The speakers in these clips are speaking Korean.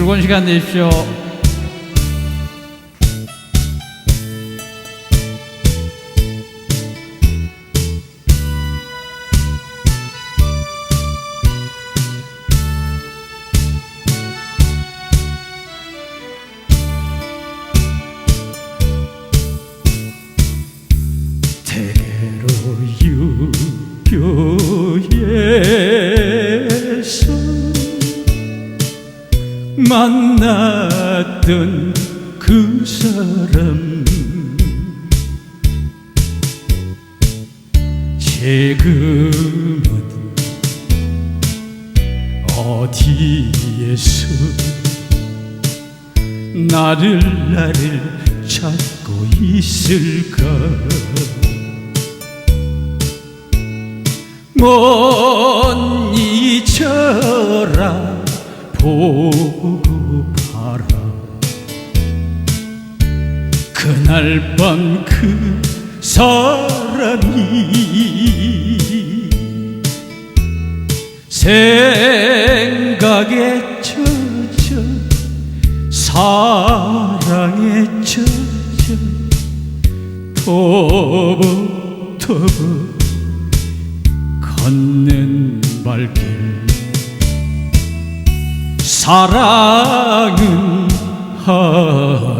즐거운 시간 되십시오. 만났던 그 사람. 지금은 어디에서 나를 나를 찾고 있을까? 못 잊어라 보고 그날 밤 그 사람이 생각에 젖어 사랑에 젖어 터벅터벅 걷는 발길. 사랑은 하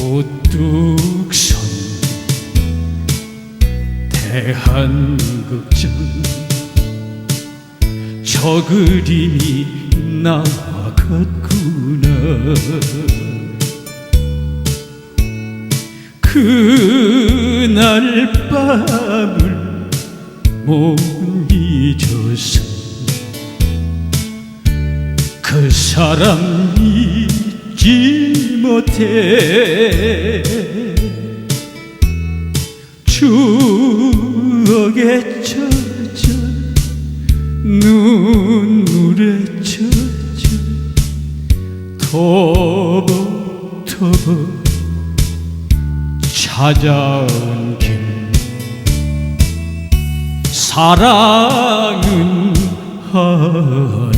우뚝 선 대한극장 저 그림이 나같구나. 그날 밤을 못 잊어 사람 잊지 못해. 추억에 젖어 눈물에 젖어 터벅터벅 찾아온 길 사랑은 하나